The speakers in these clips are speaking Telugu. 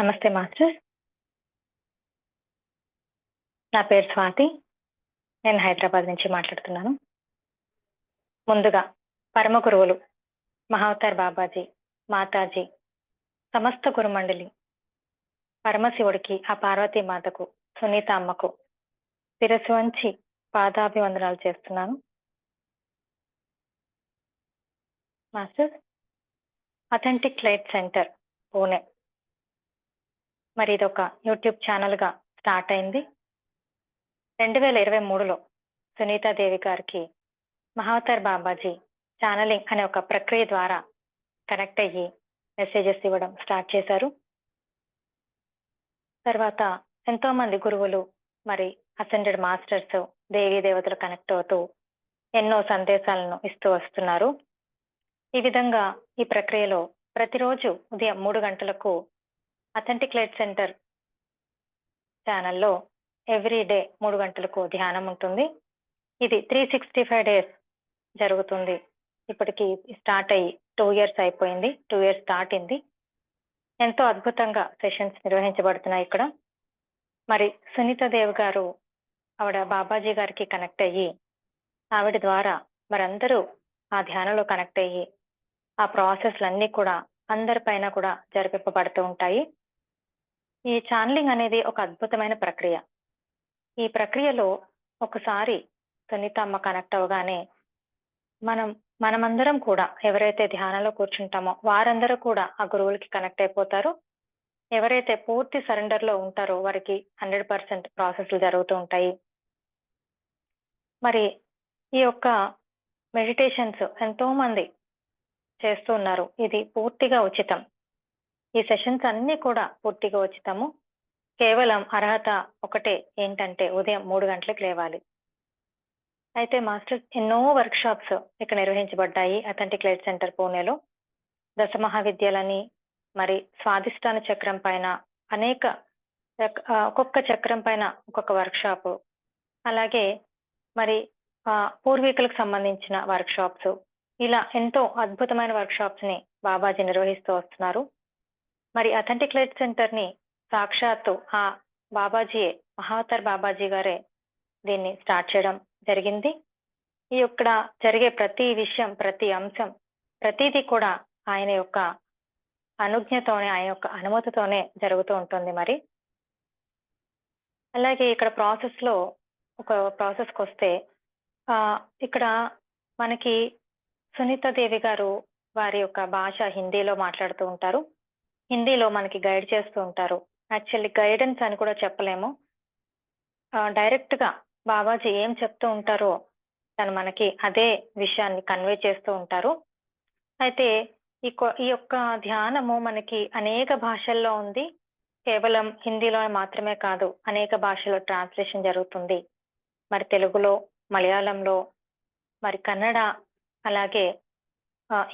నమస్తే మాస్టర్. నా పేరు స్వాతి. నేను హైదరాబాద్ నుంచి మాట్లాడుతున్నాను. ముందుగా పరమ గురువులు మహావతార్ బాబాజీ మాతాజీ సమస్త గురుమండలి పరమశివుడికి ఆ పార్వతీ మాతకు సునీత అమ్మకు శిరస్సు వంచి పాదాభివందనాలు చేస్తున్నాను. Master authentic light centre Pune. మరి ఇది ఒక యూట్యూబ్ ఛానల్గా స్టార్ట్ అయింది. రెండు వేల ఇరవై మూడులో సునీతాదేవి గారికి మహావతార్ బాబాజీ ఛానలింగ్ అనే ఒక ప్రక్రియ ద్వారా కనెక్ట్ అయ్యి మెసేజెస్ ఇవ్వడం స్టార్ట్ చేశారు. తర్వాత ఎంతోమంది గురువులు మరి అసెండెడ్ మాస్టర్స్ దేవీ దేవతలు కనెక్ట్ అవుతూ ఎన్నో సందేశాలను ఇస్తూ వస్తున్నారు. ఈ విధంగా ఈ ప్రక్రియలో ప్రతిరోజు ఉదయం మూడు గంటలకు అథెంటిక్లేట్ సెంటర్ ఛానల్లో ఎవ్రీ డే మూడు గంటలకు ధ్యానం ఉంటుంది. ఇది త్రీ సిక్స్టీ ఫైవ్ డేస్ జరుగుతుంది. ఇప్పటికి స్టార్ట్ అయ్యి టూ ఇయర్స్ అయిపోయింది. టూ ఇయర్స్ దాటింది. ఎంతో అద్భుతంగా సెషన్స్ నిర్వహించబడుతున్నాయి ఇక్కడ. మరి సునీత దేవ్ గారు ఆవిడ బాబాజీ గారికి కనెక్ట్ అయ్యి ఆవిడ ద్వారా మరందరూ ఆ ధ్యానంలో కనెక్ట్ అయ్యి ఆ ప్రాసెస్లన్నీ కూడా అందరిపైన కూడా జరిపింపబడుతూ ఉంటాయి. ఈ ఛానలింగ్ అనేది ఒక అద్భుతమైన ప్రక్రియ. ఈ ప్రక్రియలో ఒకసారి సునీత అమ్మ కనెక్ట్ అవగానే మనం మనమందరం కూడా ఎవరైతే ధ్యానంలో కూర్చుంటామో వారందరూ కూడా ఆ గురువులకి కనెక్ట్ అయిపోతారు. ఎవరైతే పూర్తి సరెండర్లో ఉంటారో వారికి హండ్రెడ్ పర్సెంట్ ప్రాసెస్లు జరుగుతూ ఉంటాయి. మరి ఈ యొక్క మెడిటేషన్స్ ఎంతో మంది చేస్తూ ఉన్నారు. ఇది పూర్తిగా ఉచితం. ఈ సెషన్స్ అన్ని కూడా పూర్తిగా ఉచితము. కేవలం అర్హత ఒకటే ఏంటంటే ఉదయం మూడు గంటలకు లేవాలి. అయితే మాస్టర్ ఎన్నో వర్క్ షాప్స్ ఇక్కడ నిర్వహించబడ్డాయి. అథెంటిక్ లైట్ సెంటర్ పూణేలో. దశ మహావిద్యాలని మరి స్వాదిష్టాన చక్రం పైన అనేక ఒక్కొక్క చక్రం పైన ఒక్కొక్క వర్క్ షాప్ అలాగే మరి ఆ, పూర్వీకులకు సంబంధించిన వర్క్ షాప్స్ ఇలా ఎంతో అద్భుతమైన వర్క్ షాప్స్ని బాబాజీ నిర్వహిస్తూ వస్తున్నారు. మరి అథెంటిక్ లైట్ సెంటర్ని సాక్షాత్తు ఆ బాబాజీయే మహావతర్ బాబాజీ గారే దీన్ని స్టార్ట్ చేయడం జరిగింది. ఈ యొక్క జరిగే ప్రతి విషయం ప్రతి అంశం ప్రతిదీ కూడా ఆయన యొక్క అనుజ్ఞతోనే ఆయన యొక్క అనుమతితోనే జరుగుతూ ఉంటుంది మరి. అలాగే ఇక్కడ ప్రాసెస్లో ఒక ప్రాసెస్కి వస్తే ఇక్కడ మనకి సునీత దేవి గారు వారి యొక్క భాష హిందీలో మాట్లాడుతూ ఉంటారు. హిందీలో మనకి గైడ్ చేస్తూ ఉంటారు. యాక్చువల్లీ గైడెన్స్ అని కూడా చెప్పలేము. డైరెక్ట్గా బాబాజీ ఏం చెప్తూ ఉంటారో తను మనకి అదే విషయాన్ని కన్వే చేస్తూ ఉంటారు. అయితే ఈ కొ- ఈ యొక్క ధ్యానము మనకి అనేక భాషల్లో ఉంది. కేవలం హిందీలో మాత్రమే కాదు అనేక భాషలో ట్రాన్స్లేషన్ జరుగుతుంది. మరి తెలుగులో మలయాళంలో మరి కన్నడ అలాగే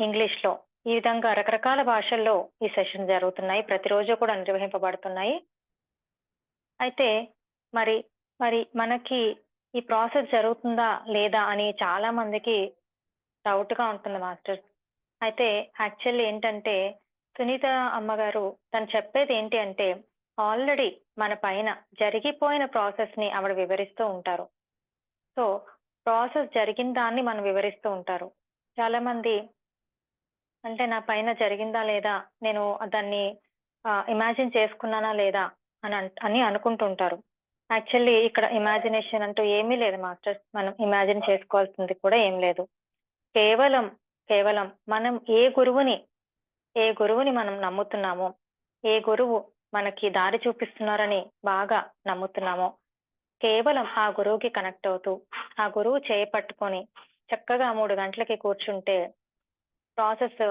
ఇంగ్లీష్లో ఈ విధంగా రకరకాల భాషల్లో ఈ సెషన్ జరుగుతున్నాయి. ప్రతిరోజు కూడా నిర్వహింపబడుతున్నాయి. అయితే మరి మరి మనకి ఈ ప్రాసెస్ జరుగుతుందా లేదా అని చాలా మందికి డౌట్గా ఉంటుంది మాస్టర్. అయితే యాక్చువల్లీ ఏంటంటే సునీత అమ్మగారు తను చెప్పేది ఏంటి అంటే ఆల్రెడీ మన పైన జరిగిపోయిన ప్రాసెస్ని ఆవిడ వివరిస్తూ ఉంటారు. సో ప్రాసెస్ జరిగిన దాన్ని మనం వివరిస్తూ ఉంటారు. చాలా మంది అంటే నా పైన జరిగిందా లేదా? నేను దాన్ని ఇమాజిన్ చేసుకున్నానా లేదా? అని అని అనుకుంటుంటారు. యాక్చువల్లీ ఇక్కడ ఇమాజినేషన్ అంటూ ఏమీ లేదు మాస్టర్స్. మనం ఇమాజిన్ చేసుకోవాల్సింది కూడా ఏం లేదు. కేవలం కేవలం మనం ఏ గురువుని ఏ గురువుని మనం నమ్ముతున్నామో ఏ గురువు మనకి దారి చూపిస్తున్నారని బాగా నమ్ముతున్నామో కేవలం ఆ గురువుకి కనెక్ట్ అవుతూ ఆ గురువు చేపట్టుకొని చక్కగా మూడు గంటలకి కూర్చుంటే ప్రాసెస్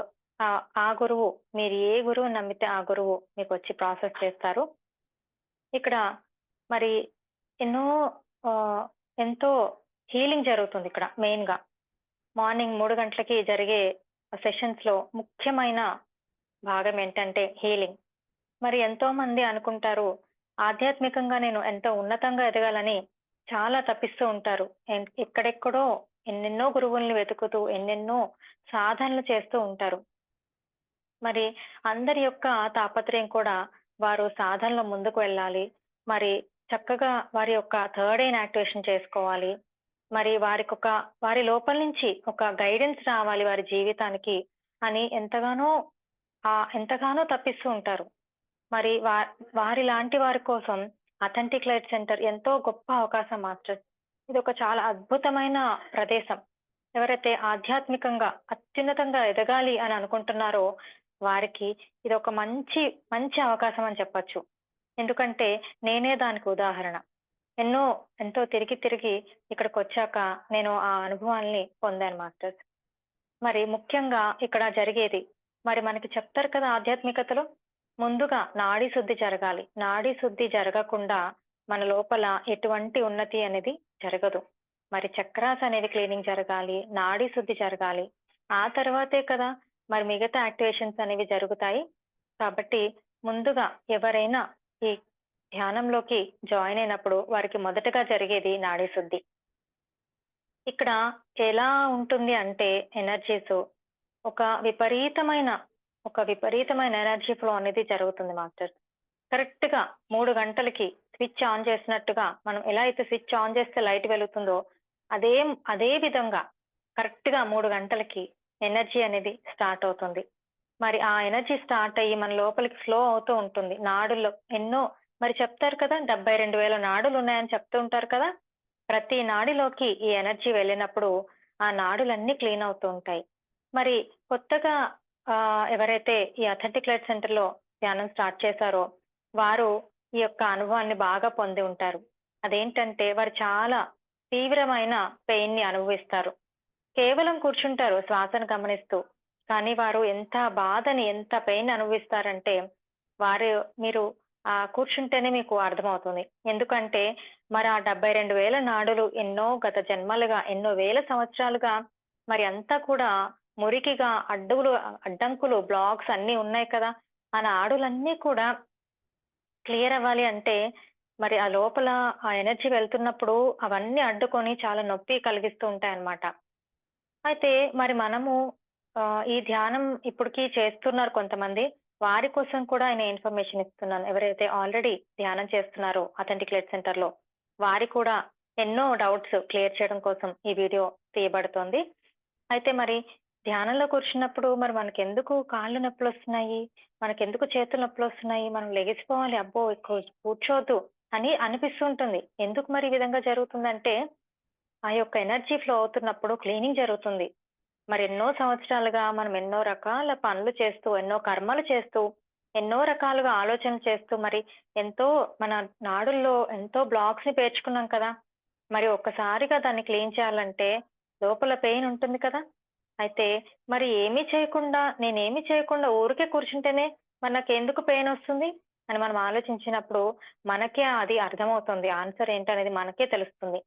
ఆ గురువు మీరు ఏ గురువు నమ్మితే ఆ గురువు మీకు వచ్చి ప్రాసెస్ చేస్తారు. ఇక్కడ మరి ఎన్నో ఎంతో హీలింగ్ జరుగుతుంది ఇక్కడ మెయిన్గా మార్నింగ్ మూడు గంటలకి జరిగే సెషన్స్లో ముఖ్యమైన భాగం ఏంటంటే హీలింగ్. మరి ఎంతో మంది అనుకుంటారు ఆధ్యాత్మికంగా నేను ఎంతో ఉన్నతంగా ఎదగాలని చాలా తప్పిస్తూ ఉంటారు. ఎక్కడెక్కడో ఎన్నెన్నో గురువుల్ని వెతుకుతూ ఎన్నెన్నో సాధనలు చేస్తూ ఉంటారు. మరి అందరి యొక్క తాపత్రయం కూడా వారు సాధనలో ముందుకు వెళ్ళాలి. మరి చక్కగా వారి యొక్క థర్డ్ ఐన్ యాక్టివేషన్ చేసుకోవాలి. మరి వారికి ఒక వారి లోపల నుంచి ఒక గైడెన్స్ రావాలి వారి జీవితానికి అని ఎంతగానో ఆ ఎంతగానో తప్పిస్తూ ఉంటారు. మరి వారి లాంటి వారి కోసం అథెంటిక్ లైట్ సెంటర్ ఎంతో గొప్ప అవకాశం మాస్టర్స్ ఇది ఒక చాలా అద్భుతమైన ప్రదేశం. ఎవరైతే ఆధ్యాత్మికంగా అత్యున్నతంగా ఎదగాలి అని అనుకుంటున్నారో వారికి ఇది ఒక మంచి మంచి అవకాశం అని చెప్పచ్చు. ఎందుకంటే నేనే దానికి ఉదాహరణ. ఎన్నో ఎంతో తిరిగి తిరిగి ఇక్కడికి వచ్చాక నేను ఆ అనుభవాల్ని పొందాను మాస్టర్స్. మరి ముఖ్యంగా ఇక్కడ జరిగేది మరి మనకి చెప్తారు కదా ఆధ్యాత్మికతలో ముందుగా నాడీ శుద్ధి జరగాలి. నాడీ శుద్ధి జరగకుండా మన లోపల ఎటువంటి ఉన్నతి అనేది జరగదు. మరి చక్రాస్ అనేది క్లీనింగ్ జరగాలి నాడీ శుద్ధి జరగాలి. ఆ తర్వాతే కదా మరి మిగతా యాక్టివేషన్స్ అనేవి జరుగుతాయి. కాబట్టి ముందుగా ఎవరైనా ఈ ధ్యానంలోకి జాయిన్ అయినప్పుడు వారికి మొదటగా జరిగేది నాడీ శుద్ధి. ఇక్కడ ఎలా ఉంటుంది అంటే ఎనర్జీస్ ఒక విపరీతమైన ఒక విపరీతమైన ఎనర్జీ ఫ్లో అనేది జరుగుతుంది మాస్టర్. కరెక్ట్గా మూడు గంటలకి స్విచ్ ఆన్ చేసినట్టుగా మనం ఎలా అయితే స్విచ్ ఆన్ చేస్తే లైట్ వెలుగుతుందో అదే అదే విధంగా కరెక్ట్గా మూడు గంటలకి ఎనర్జీ అనేది స్టార్ట్ అవుతుంది. మరి ఆ ఎనర్జీ స్టార్ట్ అయ్యి మన లోపలికి ఫ్లో అవుతూ ఉంటుంది. నాడుల్లో ఎన్నో మరి చెప్తారు కదా డెబ్బై రెండు వేల నాడులు ఉన్నాయని చెప్తూ ఉంటారు కదా? ప్రతి నాడిలోకి ఈ ఎనర్జీ వెళ్ళినప్పుడు ఆ నాడులన్నీ క్లీన్ అవుతూ ఉంటాయి. మరి కొత్తగా ఎవరైతే ఈ అథెంటిక్ లైట్ సెంటర్లో ధ్యానం స్టార్ట్ చేశారో వారు ఈ యొక్క అనుభవాన్ని బాగా పొంది ఉంటారు. అదేంటంటే వారు చాలా తీవ్రమైన పెయిన్ని అనుభవిస్తారు. కేవలం కూర్చుంటారు శ్వాసను గమనిస్తూ. కానీ వారు ఎంత బాధని ఎంత పెయిన్ అనుభవిస్తారంటే వారు మీరు ఆ కూర్చుంటేనే మీకు అర్థమవుతుంది. ఎందుకంటే మరి ఆ డెబ్బై రెండు వేల నాడులు ఎన్నో గత జన్మలుగా ఎన్నో వేల సంవత్సరాలుగా మరి అంతా కూడా మురికిగా అడ్డులు అడ్డంకులు బ్లాక్స్ అన్ని ఉన్నాయి కదా. ఆ నాడులన్నీ కూడా క్లియర్ అవ్వాలి అంటే మరి ఆ లోపల ఆ ఎనర్జీ వెళ్తున్నప్పుడు అవన్నీ అడ్డుకొని చాలా నొప్పి కలిగిస్తూ ఉంటాయి అన్నమాట అయితే మరి మనము ఈ ధ్యానం ఇప్పటికీ చేస్తున్నారు కొంతమంది. వారి కోసం కూడా ఆయన ఇన్ఫర్మేషన్ ఇస్తున్నాను. ఎవరైతే ఆల్రెడీ ధ్యానం చేస్తున్నారో అథెంటిక్ లైట్ సెంటర్లో వారి కూడా ఎన్నో డౌట్స్ క్లియర్ చేయడం కోసం ఈ వీడియో తీయబడుతోంది. అయితే మరి ధ్యానంలో కూర్చున్నప్పుడు మరి మనకి ఎందుకు కాళ్ళు నొప్పులు వస్తున్నాయి మనకి ఎందుకు చేతులు నొప్పులు వస్తున్నాయి మనం లెగిసిపోవాలి అబ్బో ఎక్కువ కూర్చోదు అని అనిపిస్తుంటుంది. ఎందుకు మరి ఈ విధంగా జరుగుతుందంటే ఆ యొక్క ఎనర్జీ ఫ్లో అవుతున్నప్పుడు క్లీనింగ్ జరుగుతుంది. మరి ఎన్నో సంవత్సరాలుగా మనం ఎన్నో రకాల పనులు చేస్తూ ఎన్నో కర్మలు చేస్తూ ఎన్నో రకాలుగా ఆలోచన చేస్తూ మరి ఎంతో మన నాడుల్లో ఎంతో బ్లాక్స్ని పేర్చుకున్నాం కదా. మరి ఒక్కసారిగా దాన్ని క్లీన్ చేయాలంటే లోపల పెయిన్ ఉంటుంది కదా. అయితే మరి ఏమీ చేయకుండా నేనేమి చేయకుండా ఊరికే కూర్చుంటేనే మరి ఎందుకు పెయిన్ వస్తుంది? అని మనం ఆలోచించినప్పుడు మనకే అది అర్థమవుతుంది. ఆన్సర్ ఏంటనేది మనకే తెలుస్తుంది.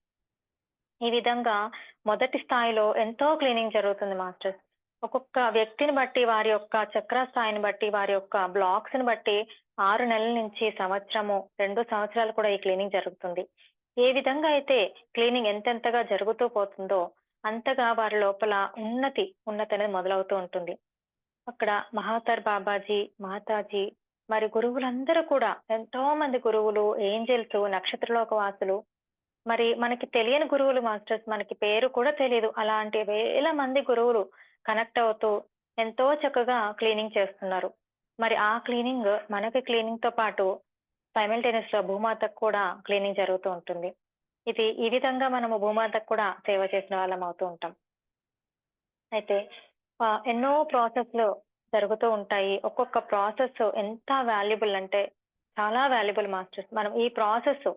ఈ విధంగా మొదటి స్థాయిలో ఎంతో క్లీనింగ్ జరుగుతుంది మాస్టర్స్ ఒక్కొక్క వ్యక్తిని బట్టి వారి యొక్క చక్ర స్థాయిని బట్టి వారి యొక్క బ్లాక్స్ని బట్టి ఆరు నెలల నుంచి సంవత్సరము రెండు సంవత్సరాలు కూడా ఈ క్లీనింగ్ జరుగుతుంది. ఏ విధంగా అయితే క్లీనింగ్ ఎంతెంతగా జరుగుతూ పోతుందో అంతగా వారి లోపల ఉన్నతి ఉన్నతి అనేది మొదలవుతూ ఉంటుంది. అక్కడ మహాతర్ బాబాజీ మాతాజీ మరి గురువులందరూ కూడా ఎంతో మంది గురువులు ఏంజల్స్ నక్షత్రలోక వాసులు మరి మనకి తెలియని గురువులు మాస్టర్స్ మనకి పేరు కూడా తెలియదు అలాంటి వేల మంది గురువులు కనెక్ట్ అవుతూ ఎంతో చక్కగా క్లీనింగ్ చేస్తున్నారు. మరి ఆ క్లీనింగ్ మనకి క్లీనింగ్తో పాటు సైమల్టేనియస్లో భూమాతకు కూడా క్లీనింగ్ జరుగుతూ ఉంటుంది. ఇది ఈ విధంగా మనము భూమాతకు కూడా సేవ చేసిన వాళ్ళం అవుతూ ఉంటాం. అయితే ఎన్నో ప్రాసెస్లు జరుగుతూ ఉంటాయి. ఒక్కొక్క ప్రాసెస్ ఎంత వాల్యుబుల్ అంటే చాలా వాల్యుబుల్ మాస్టర్స్. మనం ఈ ప్రాసెస్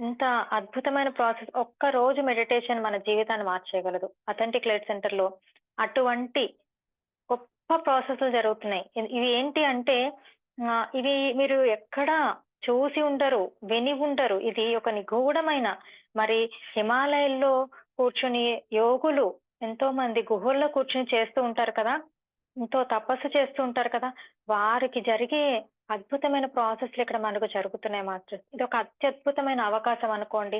ఇంత అద్భుతమైన ప్రాసెస్ ఒక్క రోజు మెడిటేషన్ మన జీవితాన్ని మార్చేయగలదు. అథెంటిక్ లైట్ సెంటర్లో అటువంటి గొప్ప ప్రాసెస్లు జరుగుతున్నాయి. ఇవి ఏంటి అంటే ఇవి మీరు ఎక్కడా చూసి ఉండరు విని ఉండరు. ఇది ఒక నిగూఢమైన మరి హిమాలయాల్లో కూర్చుని యోగులు ఎంతో మంది గుహల్లో కూర్చుని చేస్తూ ఉంటారు కదా ఎంతో తపస్సు చేస్తూ ఉంటారు కదా వారికి జరిగే అద్భుతమైన ప్రాసెస్లు ఇక్కడ మనకు జరుగుతున్నాయి మాస్టర్. ఇది ఒక అత్యద్భుతమైన అవకాశం అనుకోండి.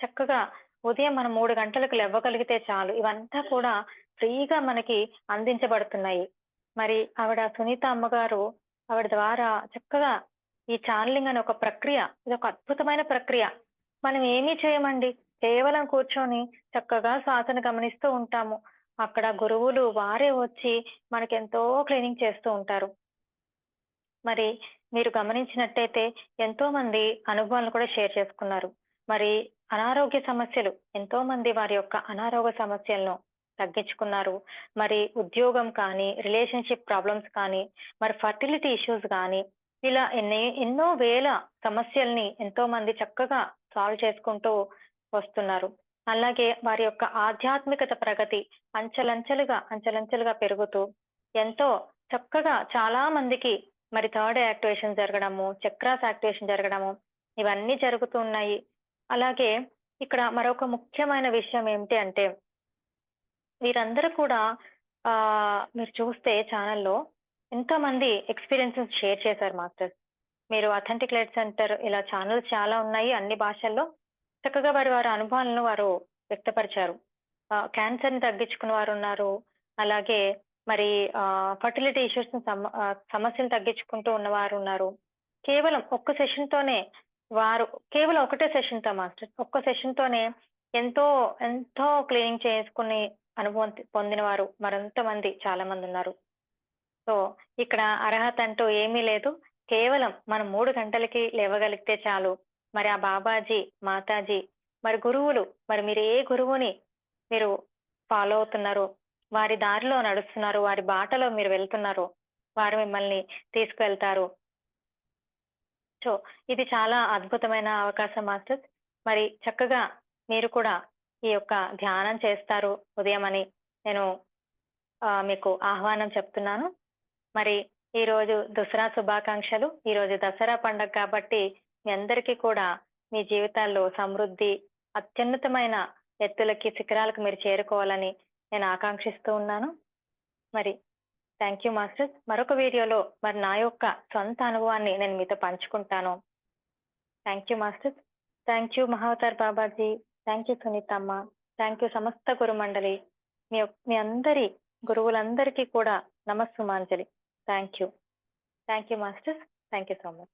చక్కగా ఉదయం మనం మూడు గంటలకు లేవగలిగితే చాలు. ఇవంతా కూడా ఫ్రీగా మనకి అందించబడుతున్నాయి. మరి ఆవిడ సునీత అమ్మగారు ఆవిడ ద్వారా చక్కగా ఈ ఛానలింగ్ అనే ఒక ప్రక్రియ ఇది ఒక అద్భుతమైన ప్రక్రియ. మనం ఏమీ చేయమండి? కేవలం కూర్చొని చక్కగా శ్వాసను గమనిస్తూ ఉంటాము. అక్కడ గురువులు వారే వచ్చి మనకి ఎంతో క్లీనింగ్ చేస్తూ ఉంటారు. మరి మీరు గమనించినట్టయితే ఎంతో మంది అనుభవాలను కూడా షేర్ చేసుకున్నారు. మరి అనారోగ్య సమస్యలు ఎంతో మంది వారి యొక్క అనారోగ్య సమస్యలను తగ్గించుకున్నారు. మరి ఉద్యోగం కానీ రిలేషన్షిప్ ప్రాబ్లమ్స్ కానీ మరి ఫర్టిలిటీ ఇష్యూస్ కానీ ఇలా ఎన్ని ఎన్నో వేల సమస్యల్ని ఎంతో మంది చక్కగా సాల్వ్ చేసుకుంటూ వస్తున్నారు. అలాగే వారి యొక్క ఆధ్యాత్మికత ప్రగతి అంచెలంచెలుగా అంచెలంచెలుగా పెరుగుతూ ఎంతో చక్కగా చాలా మందికి మరి థర్డ్ యాక్టివేషన్ జరగడము చక్రాస్ యాక్టివేషన్ జరగడము ఇవన్నీ జరుగుతూ ఉన్నాయి. అలాగే ఇక్కడ మరొక ముఖ్యమైన విషయం ఏమిటి అంటే వీరందరూ కూడా ఆ మీరు చూస్తే ఛానల్లో ఎంతో మంది ఎక్స్పీరియన్సెస్ షేర్ చేశారు మాస్టర్స్ మీరు అథెంటిక్ లైట్ సెంటర్ ఇలా ఛానల్స్ చాలా ఉన్నాయి అన్ని భాషల్లో. చక్కగా వారి వారి అనుభవాలను వారు వ్యక్తపరిచారు. క్యాన్సర్ని తగ్గించుకున్న వారు ఉన్నారు. అలాగే మరి ఫర్టిలిటీ ఇష్యూస్ సమస్యలు తగ్గించుకుంటూ ఉన్నవారు ఉన్నారు. కేవలం ఒక్క సెషన్ తోనే వారు కేవలం ఒకటే సెషన్తో మాస్టర్ ఒక్క సెషన్ తోనే ఎంతో ఎంతో క్లీనింగ్ చేసుకుని అనుభవం పొందిన వారు మరింత మంది చాలా మంది ఉన్నారు. సో ఇక్కడ అర్హత అంటూ ఏమీ లేదు. కేవలం మనం మూడు గంటలకి లేవగలిగితే చాలు. మరి ఆ బాబాజీ మాతాజీ మరి గురువులు మరి మీరు ఏ గురువుని మీరు ఫాలో అవుతున్నారు? వారి దారిలో నడుస్తున్నారు వారి బాటలో మీరు వెళ్తున్నారు వారు మిమ్మల్ని తీసుకువెళ్తారు. సో ఇది చాలా అద్భుతమైన అవకాశం మాస్టర్స్ మరి చక్కగా మీరు కూడా ఈ యొక్క ధ్యానం చేస్తారు ఉదయం అని నేను మీకు ఆహ్వానం చెప్తున్నాను. మరి ఈరోజు దసరా శుభాకాంక్షలు. ఈరోజు దసరా పండుగ కాబట్టి మీ అందరికీ కూడా మీ జీవితాల్లో సమృద్ధి అత్యున్నతమైన ఎత్తులకి శిఖరాలకు మీరు చేరుకోవాలని నేను ఆకాంక్షిస్తూ ఉన్నాను. మరి థ్యాంక్ యూ మాస్టర్స్ మరొక వీడియోలో మరి నా యొక్క సొంత అనుభవాన్ని నేను మీతో పంచుకుంటాను. Thank you masters thank you Mahavatar Babaji. Thank you Sunitamma. Thank you సమస్త గురుమండలి. మీ మీ అందరి గురువులందరికీ కూడా నమస్సుమాంజలి. Thank you. Thank you, Master. Thank you so much.